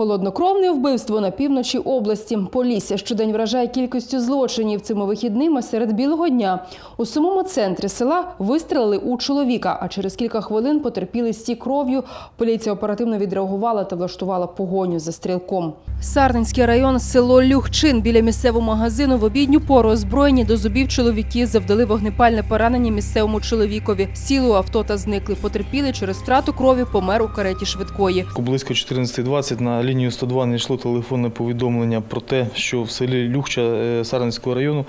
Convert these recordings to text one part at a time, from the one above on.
Холоднокровне вбивство на півночі області. Полісся щодень вражає кількістю злочинів цими вихідними серед білого дня. У самому центрі села вистрелили у чоловіка, а через кілька хвилин потерпіли стік кров'ю. Поліція оперативно відреагувала та влаштувала погоню за стрілком. Сарненський район, село Люхчин. Біля місцевого магазину в обідню пору озброєні до зубів чоловіки завдали вогнепальне поранення місцевому чоловікові. Сіли у авто та зникли. Потерпіли через втрату крові, помер у кареті швидкої. Близько 14.20 на лінію 102 надійшло телефонне повідомлення про те, що в селі Люхча е, Сарненського району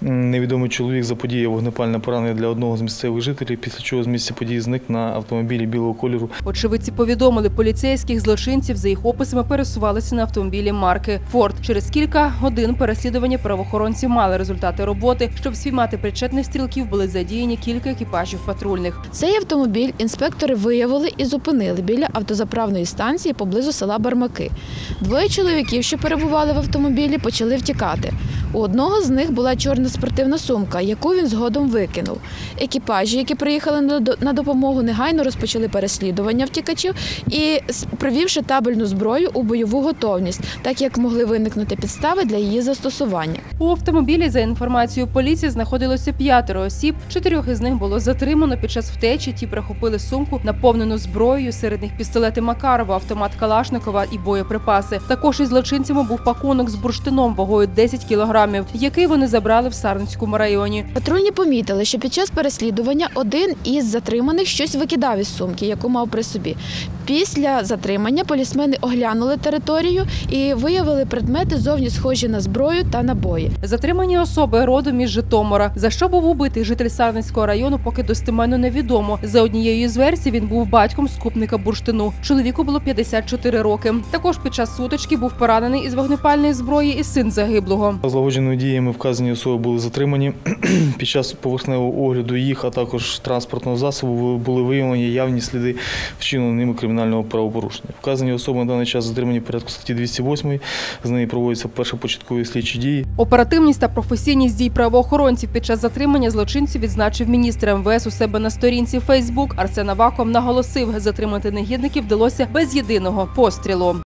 невідомий чоловік заподіяв вогнепальне поранення для одного з місцевих жителів, після чого з місця події зник на автомобілі білого кольору. Очевидці повідомили поліцейських злочинців за їх описами пересувалися на автомобілі марки Форд. Через кілька годин переслідування правоохоронці мали результати роботи. Щоб спіймати причетних стрілків, були задіяні кілька екіпажів патрульних. Цей автомобіль інспектори виявили і зупинили біля автозаправної станції поблизу села Бармаки. Двоє чоловіків, що перебували в автомобілі, почали втікати. У одного з них була чорна спортивна сумка, яку він згодом викинув. Екіпажі, які приїхали на до- на допомогу, негайно розпочали переслідування втікачів і, привівши табельну зброю у бойову готовність, так як могли виникнути підстави для її застосування. У автомобілі, за інформацією поліції, знаходилося п'ятеро осіб. Чотирьох із них було затримано під час втечі. Ті прихопили сумку, наповнену зброєю. Серед них пістолети Макарова, автомат Калашникова і боєприпаси. Також із злочинцями був пакунок з бурштином вагою 10 кілограмів, який вони забрали в Сарненському районі. Патрульні помітили, що під час переслідування один із затриманих щось викидав із сумки, яку мав при собі. Після затримання полісмени оглянули територію і виявили предмети зовні схожі на зброю та набої. Затримані особи родом із Житомира. За що був убитий житель Сарненського району, поки достеменно невідомо. За однією з версій він був батьком скупника бурштину. Чоловіку було 54 роки. Також під час сутички був поранений із вогнепальної зброї і син загиблого. Злагодженими діями вказані особи були затримані. Під час поверхневого огляду їх, а також транспортного засобу були виявлені явні сліди вчиненого ними кримінального правопорушення. Вказані особи на даний час затримані в порядку статті 208. З неї проводяться першопочаткові слідчі дії. Оперативність та професійність дій правоохоронців під час затримання злочинців відзначив міністр МВС у себе на сторінці Фейсбук. Арсен Аваков наголосив, затримати негідників вдалося без єдиного пострілу.